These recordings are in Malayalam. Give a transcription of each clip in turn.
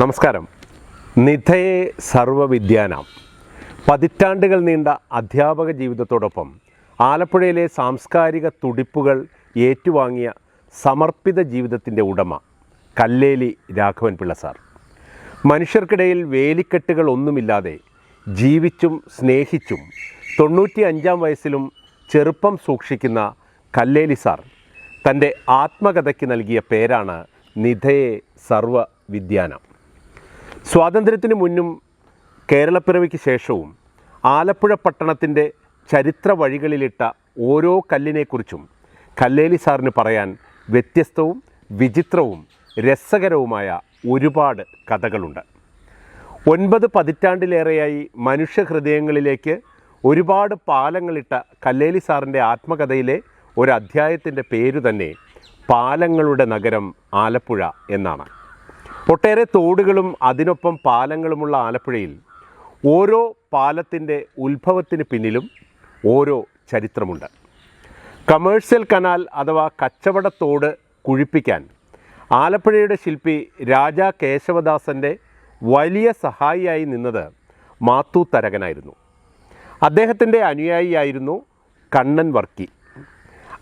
നമസ്കാരം. നിധയെ സർവവിദ്യാനാം. പതിറ്റാണ്ടുകൾ നീണ്ട അധ്യാപക ജീവിതത്തോടൊപ്പം ആലപ്പുഴയിലെ സാംസ്കാരിക തുടിപ്പുകൾ ഏറ്റുവാങ്ങിയ സമർപ്പിത ജീവിതത്തിന്റെ ഉടമ കല്ലേലി രാഘവൻ പിള്ള സാർ. മനുഷ്യർക്കിടയിൽ വേലിക്കെട്ടുകൾ ഒന്നുമില്ലാതെ ജീവിച്ചും സ്നേഹിച്ചും തൊണ്ണൂറ്റി അഞ്ചാം വയസ്സിലും ചെറുപ്പം സൂക്ഷിക്കുന്ന കല്ലേലി സാർ തന്റെ ആത്മകഥയ്ക്ക് നൽകിയ പേരാണ് നിധയെ സർവവിദ്യാനം. സ്വാതന്ത്ര്യത്തിന് മുന്നും കേരളപ്പിറവിക്ക് ശേഷവും ആലപ്പുഴ പട്ടണത്തിന്റെ ചരിത്ര വഴികളിലിട്ട ഓരോ കല്ലിനെക്കുറിച്ചും കല്ലേലി സാറിന് പറയാൻ വ്യത്യസ്തവും വിചിത്രവും രസകരവുമായ ഒരുപാട് കഥകളുണ്ട്. ഒൻപത് പതിറ്റാണ്ടിലേറെയായി മനുഷ്യഹൃദയങ്ങളിലേക്ക് ഒരുപാട് പാലങ്ങളിട്ട കല്ലേലി സാറിന്റെ ആത്മകഥയിലെ ഒരു അധ്യായത്തിന്റെ പേരു തന്നെ പാലങ്ങളുടെ നഗരം ആലപ്പുഴ എന്നാണ്. ഒട്ടേറെ തോടുകളും അതിനൊപ്പം പാലങ്ങളുമുള്ള ആലപ്പുഴയിൽ ഓരോ പാലത്തിന്റെ ഉത്ഭവത്തിന് പിന്നിലും ഓരോ ചരിത്രമുണ്ട്. കമേഴ്സ്യൽ കനാൽ അഥവാ കച്ചവട തോട് കുഴിപ്പിക്കാൻ ആലപ്പുഴയുടെ ശില്പി രാജാ കേശവദാസന്റെ വലിയ സഹായിയായി നിന്നത് മാത്തു തരകനായിരുന്നു. അദ്ദേഹത്തിന്റെ അനുയായിയായിരുന്നു കണ്ണൻ വർക്കി.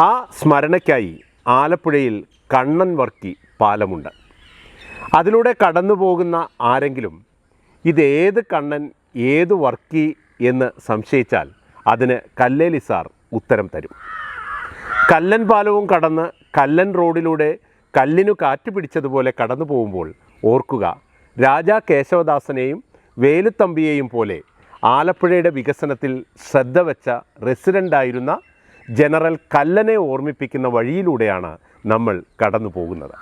ആ സ്മരണയ്ക്കായി ആലപ്പുഴയിൽ കണ്ണൻ വർക്കി പാലമുണ്ട്. അതിലൂടെ കടന്നു പോകുന്ന ആരെങ്കിലും ഇതേത് കണ്ണൻ ഏത് വർക്കി എന്ന് സംശയിച്ചാൽ അതിന് കല്ലേലി സാർ ഉത്തരം തരും. കല്ലൻ പാലവും കടന്ന് കല്ലൻ റോഡിലൂടെ കല്ലിനു കാറ്റ് പിടിച്ചതുപോലെ കടന്നു പോകുമ്പോൾ ഓർക്കുക രാജാ കേശവദാസനെയും വേലുത്തമ്പിയെയും പോലെ ആലപ്പുഴയുടെ വികസനത്തിൽ ശ്രദ്ധ വെച്ച റെസിഡന്റായിരുന്ന ജനറൽ കല്ലനെ ഓർമ്മിപ്പിക്കുന്ന വഴിയിലൂടെയാണ് നമ്മൾ കടന്നു പോകുന്നത്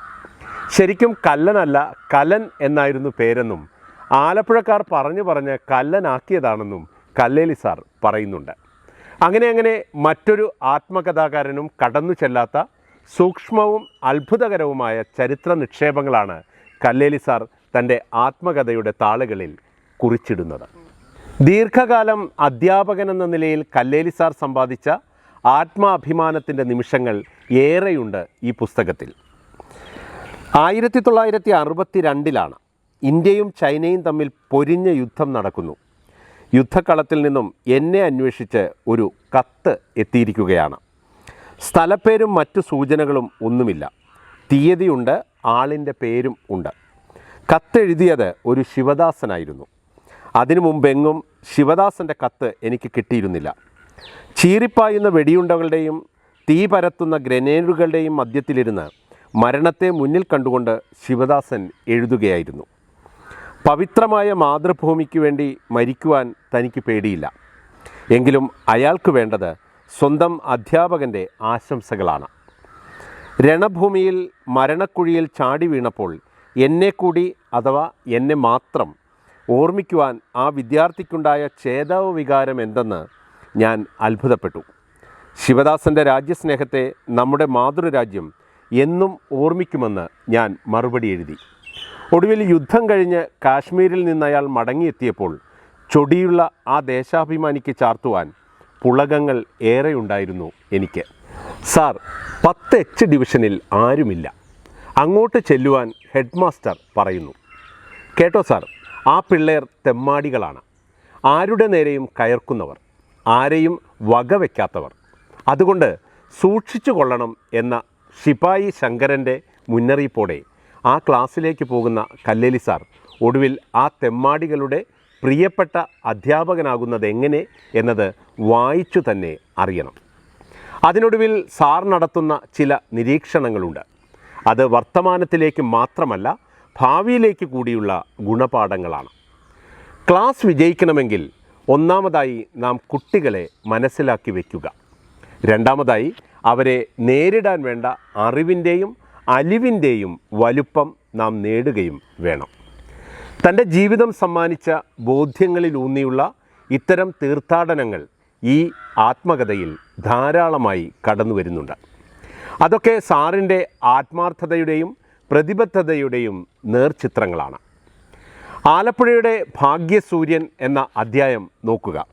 ശരിക്കും കല്ലനല്ല കലൻ എന്നായിരുന്നു പേരെന്നും ആലപ്പുഴക്കാർ പറഞ്ഞു പറഞ്ഞ് കല്ലനാക്കിയതാണെന്നും കല്ലേലി സാർ പറയുന്നുണ്ട്. അങ്ങനെ അങ്ങനെ മറ്റൊരു ആത്മകഥാകാരനും കടന്നു ചെല്ലാത്ത സൂക്ഷ്മവും അത്ഭുതകരവുമായ ചരിത്ര നിക്ഷേപങ്ങളാണ് കല്ലേലി സാർ തന്റെ ആത്മകഥയുടെ താളുകളിൽ കുറിച്ചിടുന്നത്. ദീർഘകാലം അധ്യാപകൻ എന്ന നിലയിൽ കല്ലേലി സാർ സമ്പാദിച്ച ആത്മാഭിമാനത്തിന്റെ നിമിഷങ്ങൾ ഏറെയുണ്ട് ഈ പുസ്തകത്തിൽ. ആയിരത്തി തൊള്ളായിരത്തി അറുപത്തി രണ്ടിലാണ് ഇന്ത്യയും ചൈനയും തമ്മിൽ പൊരിഞ്ഞ യുദ്ധം നടക്കുന്നു. യുദ്ധക്കളത്തിൽ നിന്നും എന്നെ അന്വേഷിച്ച് ഒരു കത്ത് എത്തിയിരിക്കുകയാണ്. സ്ഥലപ്പേരും മറ്റു സൂചനകളും ഒന്നുമില്ല. തീയതിയുണ്ട് ആളിന്റെ പേരും ഉണ്ട്. കത്തെഴുതിയത് ഒരു ശിവദാസനായിരുന്നു. അതിനു മുമ്പെങ്ങും ശിവദാസന്റെ കത്ത് എനിക്ക് കിട്ടിയിരുന്നില്ല. ചീറിപ്പായുന്ന വെടിയുണ്ടകളുടെയും തീ പരത്തുന്ന ഗ്രനേഡുകളുടെയും മധ്യത്തിലിരുന്ന് മരണത്തെ മുന്നിൽ കണ്ടുകൊണ്ട് ശിവദാസൻ എഴുതുകയായിരുന്നു. പവിത്രമായ മാതൃഭൂമിക്ക് വേണ്ടി മരിക്കുവാൻ തനിക്ക് പേടിയില്ല. എങ്കിലും അയാൾക്ക് വേണ്ടത് സ്വന്തം അധ്യാപകന്റെ ആശംസകളാണ്. രണഭൂമിയിൽ മരണക്കുഴിയിൽ ചാടി വീണപ്പോൾ എന്നെ കൂടി അഥവാ എന്നെ മാത്രം ഓർമ്മിക്കുവാൻ ആ വിദ്യാർത്ഥിക്കുണ്ടായ ചേതാവ് വികാരം എന്തെന്ന് ഞാൻ അത്ഭുതപ്പെട്ടു. ശിവദാസന്റെ രാജ്യസ്നേഹത്തെ നമ്മുടെ മാതൃരാജ്യം എന്നും ഓർമ്മിക്കുമെന്ന് ഞാൻ മറുപടി എഴുതി. ഒടുവിൽ യുദ്ധം കഴിഞ്ഞ് കാശ്മീരിൽ നിന്ന് അയാൾ മടങ്ങിയെത്തിയപ്പോൾ ചൊടിയുള്ള ആ ദേശാഭിമാനിക്ക് ചാർത്തുവാൻ പുളകങ്ങൾ ഏറെയുണ്ടായിരുന്നു എനിക്ക്. സാർ പത്ത് എച്ച് ഡിവിഷനിൽ ആരുമില്ല. അങ്ങോട്ട് ചെല്ലുവാൻ ഹെഡ് മാസ്റ്റർ പറയുന്നു. കേട്ടോ സാർ ആ പിള്ളേർ തെമ്മാടികളാണ്. ആരുടെ നേരെയും കയർക്കുന്നവർ ആരെയും വകവെക്കാത്തവർ. അതുകൊണ്ട് സൂക്ഷിച്ചു കൊള്ളണം എന്ന ശിപായി ശങ്കരന്റെ മുന്നറിയിപ്പോടെ ആ ക്ലാസ്സിലേക്ക് പോകുന്ന കല്ലേലി സാർ ഒടുവിൽ ആ തെമ്മാടികളുടെ പ്രിയപ്പെട്ട അധ്യാപകനാകുന്നത് എങ്ങനെ എന്നത് വായിച്ചു തന്നെ അറിയണം. അതിനൊടുവിൽ സാർ നടത്തുന്ന ചില നിരീക്ഷണങ്ങളുണ്ട്. അത് വർത്തമാനത്തിലേക്ക് മാത്രമല്ല ഭാവിയിലേക്ക് കൂടിയുള്ള ഗുണപാഠങ്ങളാണ്. ക്ലാസ് വിജയിക്കണമെങ്കിൽ ഒന്നാമതായി നാം കുട്ടികളെ മനസ്സിലാക്കി വയ്ക്കുക രണ്ടാമതായി അവരെ നേരിടാൻ വേണ്ട അറിവിന്റെയും അലിവിന്റെയും വലുപ്പം നാം നേടുകയും വേണം. തന്റെ ജീവിതം സമ്മാനിച്ച ബോധ്യങ്ങളിലൂന്നിയുള്ള ഇത്തരം തീർത്ഥാടനങ്ങൾ ഈ ആത്മകഥയിൽ ധാരാളമായി കടന്നു വരുന്നുണ്ട്. അതൊക്കെ സാറിന്റെ ആത്മാർത്ഥതയുടെയും പ്രതിബദ്ധതയുടെയും നേർചിത്രങ്ങളാണ്. ആലപ്പുഴയുടെ ഭാഗ്യസൂര്യൻ എന്ന അധ്യായം നോക്കുക.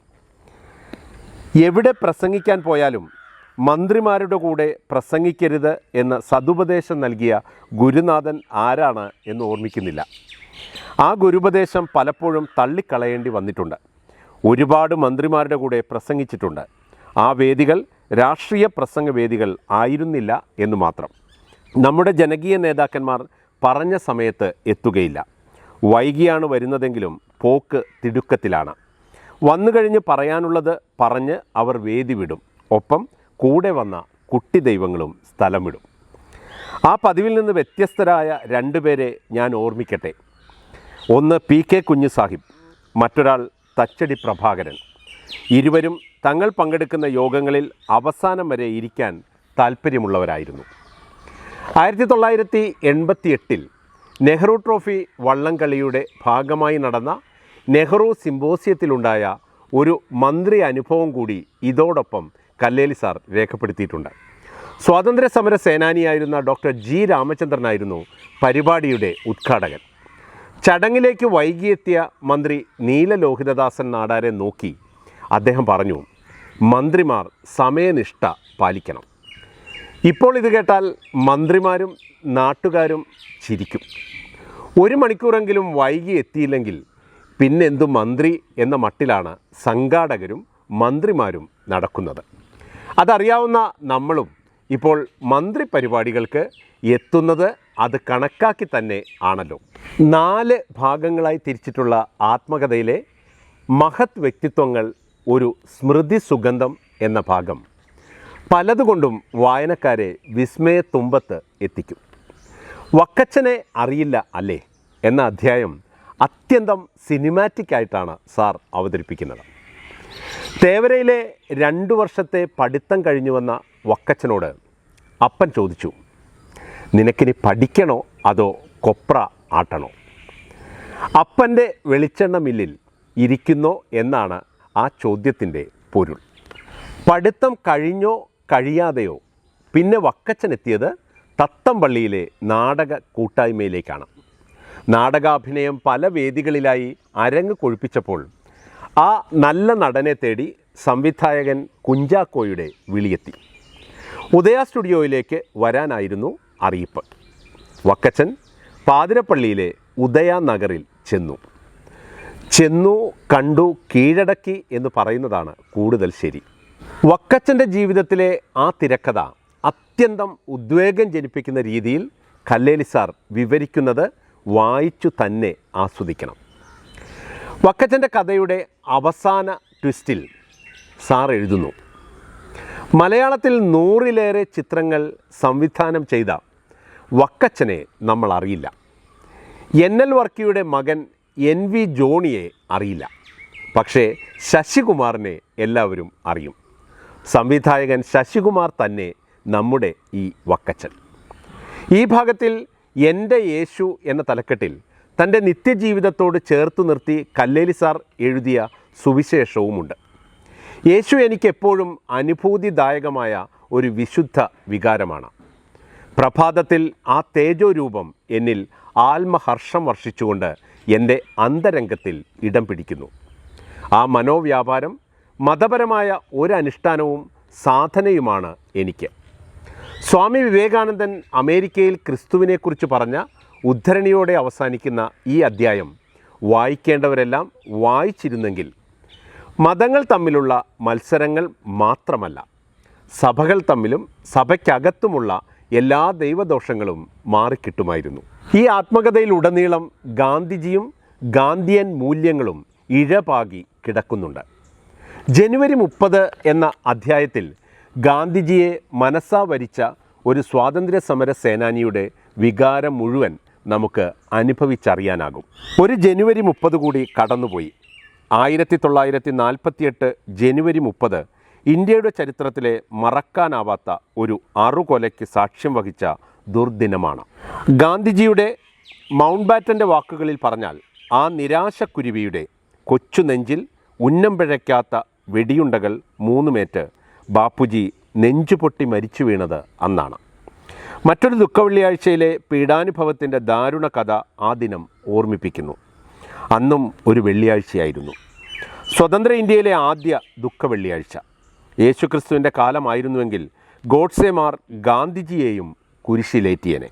എവിടെ പ്രസംഗിക്കാൻ പോയാലും മന്ത്രിമാരുടെ കൂടെ പ്രസംഗിക്കരുത് എന്ന് സതുപദേശം നൽകിയ ഗുരുനാഥൻ ആരാണ് എന്ന് ഓർമ്മിക്കുന്നില്ല. ആ ഗുരുപദേശം പലപ്പോഴും തള്ളിക്കളയേണ്ടി വന്നിട്ടുണ്ട്. ഒരുപാട് മന്ത്രിമാരുടെ കൂടെ പ്രസംഗിച്ചിട്ടുണ്ട്. ആ വേദികൾ രാഷ്ട്രീയ പ്രസംഗ വേദികൾ ആയിരുന്നില്ല എന്ന് മാത്രം. നമ്മുടെ ജനകീയ നേതാക്കന്മാർ പറഞ്ഞ സമയത്ത് എത്തുകയില്ല. വൈകിയാണ് വരുന്നതെങ്കിലും പോക്ക് തിടുക്കത്തിലാണ്. വന്നു കഴിഞ്ഞ് പറയാനുള്ളത് പറഞ്ഞ് അവർ വേദി വിടും. ഒപ്പം കൂടെ വന്ന കുട്ടി ദൈവങ്ങളും സ്ഥലം വിടും ആ പതിവിൽ നിന്ന് വ്യത്യസ്തരായ രണ്ടുപേരെ ഞാൻ ഓർമ്മിക്കട്ടെ. ഒന്ന് പി കെ കുഞ്ഞു സാഹിബ് മറ്റൊരാൾ തച്ചടി പ്രഭാകരൻ. ഇരുവരും തങ്ങൾ പങ്കെടുക്കുന്ന യോഗങ്ങളിൽ അവസാനം വരെ ഇരിക്കാൻ താല്പര്യമുള്ളവരായിരുന്നു ആയിരത്തി തൊള്ളായിരത്തി എൺപത്തി എട്ടിൽ നെഹ്റു ട്രോഫി വള്ളംകളിയുടെ ഭാഗമായി നടന്ന നെഹ്റു സിംബോസിയത്തിലുണ്ടായ ഒരു മന്ത്രി അനുഭവം കൂടി ഇതോടൊപ്പം കല്ലേലി സാർ രേഖപ്പെടുത്തിയിട്ടുണ്ട്. സ്വാതന്ത്ര്യ സമര സേനാനിയായിരുന്ന ഡോക്ടർ ജി രാമചന്ദ്രനായിരുന്നു പരിപാടിയുടെ ഉദ്ഘാടകൻ. ചടങ്ങിലേക്ക് വൈകിയെത്തിയ മന്ത്രി നീലലോഹിതദാസൻ നാടാരെ നോക്കി അദ്ദേഹം പറഞ്ഞു മന്ത്രിമാർ സമയനിഷ്ഠ പാലിക്കണം. ഇപ്പോൾ ഇത് കേട്ടാൽ മന്ത്രിമാരും നാട്ടുകാരും ചിരിക്കും. ഒരു മണിക്കൂറെങ്കിലും വൈകി എത്തിയില്ലെങ്കിൽ പിന്നെന്തു മന്ത്രി എന്ന മട്ടിലാണ് സംഘാടകരും മന്ത്രിമാരും നടക്കുന്നത്. അതറിയാവുന്ന നമ്മളും ഇപ്പോൾ മന്ത്രി പരിപാടികൾക്ക് എത്തുന്നത് അത് കണക്കാക്കി തന്നെ ആണല്ലോ. നാല് ഭാഗങ്ങളായി തിരിച്ചിട്ടുള്ള ആത്മകഥയിലെ മഹത് വ്യക്തിത്വങ്ങൾ ഒരു സ്മൃതി സുഗന്ധം എന്ന ഭാഗം. പലതുകൊണ്ടും വായനക്കാരെ വിസ്മയത്തുമ്പത്ത് എത്തിക്കും. വക്കച്ചനെ അറിയില്ല അല്ലേ? എന്ന അധ്യായം അത്യന്തം സിനിമാറ്റിക് ആയിട്ടാണ് സാർ അവതരിപ്പിക്കുന്നത്. തേവരയിലെ രണ്ടു വർഷത്തെ പഠിത്തം കഴിഞ്ഞു വന്ന വക്കച്ചനോട് അപ്പൻ ചോദിച്ചു നിനക്കിനി പഠിക്കണോ അതോ കൊപ്ര ആട്ടണോ? അപ്പന്റെ വെളിച്ചെണ്ണ മില്ലിൽ ഇരിക്കുന്നോ എന്നാണ് ആ ചോദ്യത്തിന്റെ പൊരുൾ. പഠിത്തം കഴിഞ്ഞോ കഴിയാതെയോ പിന്നെ വക്കച്ചൻ എത്തിയത് തത്തമ്പള്ളിയിലെ നാടക കൂട്ടായ്മയിലേക്കാണ്. നാടകാഭിനയം പല വേദികളിലായി അരങ്ങ് കൊഴുപ്പിച്ചപ്പോൾ ആ നല്ല നടനെ തേടി സംവിധായകൻ കുഞ്ചാക്കോയുടെ വിളിയെത്തി. ഉദയ സ്റ്റുഡിയോയിലേക്ക് വരാനായിരുന്നു അറിയിപ്പ്. വക്കച്ചൻ പാതിരപ്പള്ളിയിലെ ഉദയ നഗറിൽ ചെന്നു. ചെന്നു കണ്ടു കീഴടക്കി എന്ന് പറയുന്നതാണ് കൂടുതൽ ശരി. വക്കച്ചന്റെ ജീവിതത്തിലെ ആ തിരക്കഥ അത്യന്തം ഉദ്വേഗം ജനിപ്പിക്കുന്ന രീതിയിൽ കല്ലേലി സാർ വിവരിക്കുന്നത് വായിച്ചു തന്നെ ആസ്വദിക്കണം. വക്കച്ചന്റെ കഥയുടെ അവസാന ട്വിസ്റ്റിൽ സാർ എഴുതുന്നു മലയാളത്തിൽ നൂറിലേറെ ചിത്രങ്ങൾ സംവിധാനം ചെയ്ത വക്കച്ചനെ നമ്മൾ അറിയില്ല. എൻ എൽ വർക്കിയുടെ മകൻ എൻ വി ജോണിയെ അറിയില്ല. പക്ഷേ ശശികുമാറിനെ എല്ലാവരും അറിയും. സംവിധായകൻ ശശികുമാർ തന്നെ നമ്മുടെ ഈ വക്കച്ചൻ. ഈ ഭാഗത്തിൽ എന്റെ യേശു എന്ന തലക്കെട്ടിൽ തന്റെ നിത്യജീവിതത്തോട് ചേർത്ത് നിർത്തി കല്ലേലി സാർ എഴുതിയ സുവിശേഷവുമുണ്ട്. യേശു എനിക്കെപ്പോഴും അനുഭൂതിദായകമായ ഒരു വിശുദ്ധ വികാരമാണ്. പ്രഭാതത്തിൽ ആ തേജോരൂപം എന്നിൽ ആത്മഹർഷം വർഷിച്ചുകൊണ്ട് എന്റെ അന്തരംഗത്തിൽ ഇടം പിടിക്കുന്നു. ആ മനോവ്യാപാരം മതപരമായ ഒരനുഷ്ഠാനവും സാധനയുമാണ് എനിക്ക്. സ്വാമി വിവേകാനന്ദൻ അമേരിക്കയിൽ ക്രിസ്തുവിനെക്കുറിച്ച് പറഞ്ഞ ഉദ്ധരണിയോടെ അവസാനിക്കുന്ന ഈ അദ്ധ്യായം വായിക്കേണ്ടവരെല്ലാം വായിച്ചിരുന്നെങ്കിൽ മതങ്ങൾ തമ്മിലുള്ള മത്സരങ്ങൾ മാത്രമല്ല സഭകൾ തമ്മിലും സഭയ്ക്കകത്തുമുള്ള എല്ലാ ദൈവദോഷങ്ങളും മാറിക്കിട്ടുമായിരുന്നു. ഈ ആത്മകഥയിലുടനീളം ഗാന്ധിജിയും ഗാന്ധിയൻ മൂല്യങ്ങളും ഇഴപാകി കിടക്കുന്നുണ്ട്. ജനുവരി മുപ്പത് എന്ന അധ്യായത്തിൽ ഗാന്ധിജിയെ മനസ്സാവരിച്ച ഒരു സ്വാതന്ത്ര്യ സമര സേനാനിയുടെ വികാരം മുഴുവൻ നമുക്ക് അനുഭവിച്ചറിയാനാകും. ഒരു ജനുവരി മുപ്പത് കൂടി കടന്നുപോയി. ആയിരത്തി തൊള്ളായിരത്തി നാൽപ്പത്തിയെട്ട് ജനുവരി മുപ്പത് ഇന്ത്യയുടെ ചരിത്രത്തിലെ മറക്കാനാവാത്ത ഒരു അറുകൊലയ്ക്ക് സാക്ഷ്യം വഹിച്ച ദുർദിനമാണ്. ഗാന്ധിജിയുടെ മൗണ്ട് ബാറ്റന്റെ വാക്കുകളിൽ പറഞ്ഞാൽ ആ നിരാശക്കുരുവിയുടെ കൊച്ചു നെഞ്ചിൽ ഉന്നം പിഴയ്ക്കാത്ത വെടിയുണ്ടകൾ മൂന്നുമേറ്റ് ബാപ്പുജി നെഞ്ചുപൊട്ടി മരിച്ചു വീണത് അന്നാണ്. മറ്റൊരു ദുഃഖവെള്ളിയാഴ്ചയിലെ പീഡാനുഭവത്തിന്റെ ദാരുണ കഥ ആ ദിനം ഓർമ്മിപ്പിക്കുന്നു. അന്നും ഒരു വെള്ളിയാഴ്ചയായിരുന്നു. സ്വതന്ത്ര ഇന്ത്യയിലെ ആദ്യ ദുഃഖവെള്ളിയാഴ്ച. യേശുക്രിസ്തുവിന്റെ കാലമായിരുന്നുവെങ്കിൽ ഗോഡ്സെമാർ ഗാന്ധിജിയെയും കുരിശിലേറ്റിയനെ.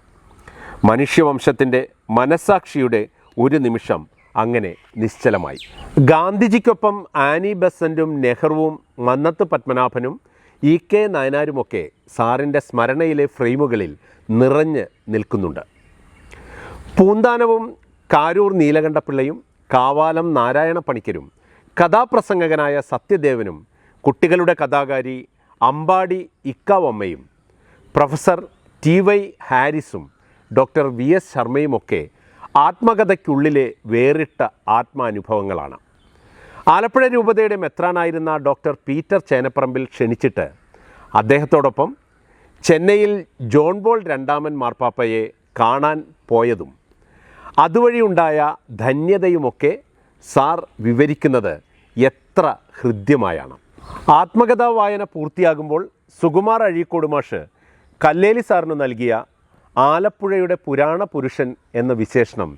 മനുഷ്യവംശത്തിന്റെ മനസ്സാക്ഷിയുടെ ഒരു നിമിഷം അങ്ങനെ നിശ്ചലമായി. ഗാന്ധിജിക്കൊപ്പം ആനി ബസന്റും നെഹ്റുവും മന്നത്ത് പത്മനാഭനും ഇ കെ നയനാരുമൊക്കെ സാറിന്റെ സ്മരണയിലെ ഫ്രെയിമുകളിൽ നിറഞ്ഞ് നിൽക്കുന്നുണ്ട്. പൂന്താനവും കാരൂർ നീലകണ്ഠപിള്ളയും കാവാലം നാരായണ പണിക്കരും കഥാപ്രസംഗകനായ സത്യദേവനും കുട്ടികളുടെ കഥാകാരി അമ്പാടി ഇക്കാവമ്മയും പ്രൊഫസർ ടി വൈ ഹാരിസും ഡോക്ടർ വി എസ് ശർമ്മയുമൊക്കെ ആത്മകഥയ്ക്കുള്ളിലെ വേറിട്ട ആത്മാനുഭവങ്ങളാണ്. ആലപ്പുഴ രൂപതയുടെ മെത്രാനായിരുന്ന ഡോക്ടർ പീറ്റർ ചേനപ്പറമ്പിൽ ക്ഷണിച്ചിട്ട് അദ്ദേഹത്തോടൊപ്പം ചെന്നൈയിൽ ജോൺ ബോൾ രണ്ടാമൻ മാർപ്പാപ്പയെ കാണാൻ പോയതും അതുവഴിയുണ്ടായ ധന്യതയുമൊക്കെ സാർ വിവരിക്കുന്നത് എത്ര ഹൃദ്യമായാണ്. ആത്മകഥാ വായന പൂർത്തിയാകുമ്പോൾ സുകുമാർ അഴീക്കോട് മാഷ് കല്ലേലി സാറിന് നൽകിയ ആലപ്പുഴയുടെ പുരാണ പുരുഷൻ എന്ന വിശേഷണം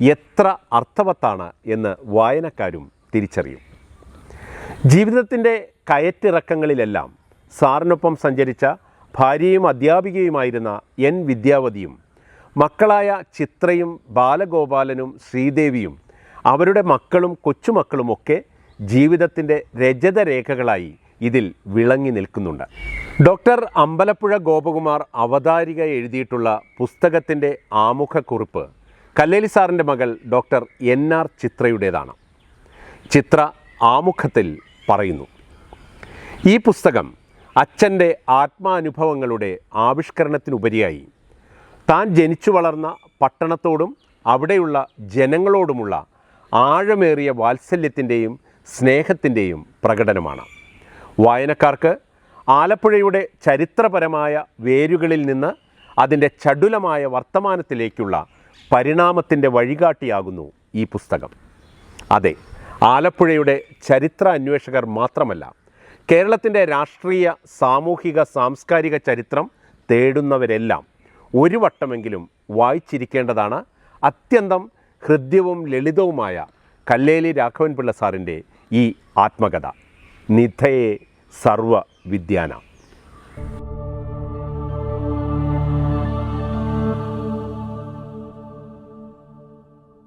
എത്ര അർത്ഥവത്താണ് എന്ന് വായനക്കാരും തിരിച്ചറിയും. ജീവിതത്തിന്റെ കയറ്റിറക്കങ്ങളിലെല്ലാം സാറിനൊപ്പം സഞ്ചരിച്ച ഭാര്യയും അധ്യാപികയുമായിരുന്ന എൻ വിദ്യാവതിയും മക്കളായ ചിത്രയും ബാലഗോപാലനും ശ്രീദേവിയും അവരുടെ മക്കളും കൊച്ചുമക്കളുമൊക്കെ ജീവിതത്തിന്റെ രജതരേഖകളായി ഇതിൽ വിളങ്ങി നിൽക്കുന്നുണ്ട്. ഡോക്ടർ അമ്പലപ്പുഴ ഗോപകുമാർ അവതാരിക എഴുതിയിട്ടുള്ള പുസ്തകത്തിന്റെ ആമുഖക്കുറിപ്പ് കല്ലേലി സാറിന്റെ മകൾ ഡോക്ടർ എൻ ആർ ചിത്രയുടേതാണ്. ചിത്ര ആമുഖത്തിൽ പറയുന്നു. ഈ പുസ്തകം അച്ഛന്റെ ആത്മാനുഭവങ്ങളുടെ ആവിഷ്കരണത്തിനുപരിയായി താൻ ജനിച്ചു വളർന്ന പട്ടണത്തോടും അവിടെയുള്ള ജനങ്ങളോടുമുള്ള ആഴമേറിയ വാത്സല്യത്തിന്റെയും സ്നേഹത്തിന്റെയും പ്രകടനമാണ്. വായനക്കാർക്ക് ആലപ്പുഴയുടെ ചരിത്രപരമായ വേരുകളിൽ നിന്ന് അതിന്റെ ചടുലമായ വർത്തമാനത്തിലേക്കുള്ള പരിണാമത്തിന്റെ വഴികാട്ടിയാകുന്നു ഈ പുസ്തകം. അതെ ആലപ്പുഴയുടെ ചരിത്ര അന്വേഷകർ മാത്രമല്ല കേരളത്തിന്റെ രാഷ്ട്രീയ സാമൂഹിക സാംസ്കാരിക ചരിത്രം തേടുന്നവരെല്ലാം ഒരു വട്ടമെങ്കിലും വായിച്ചിരിക്കേണ്ടതാണ് അത്യന്തം ഹൃദ്യവും ലളിതവുമായ കല്ലേലി രാഘവൻപിള്ള സാറിന്റെ ഈ ആത്മകഥ. നിധയെ സർവ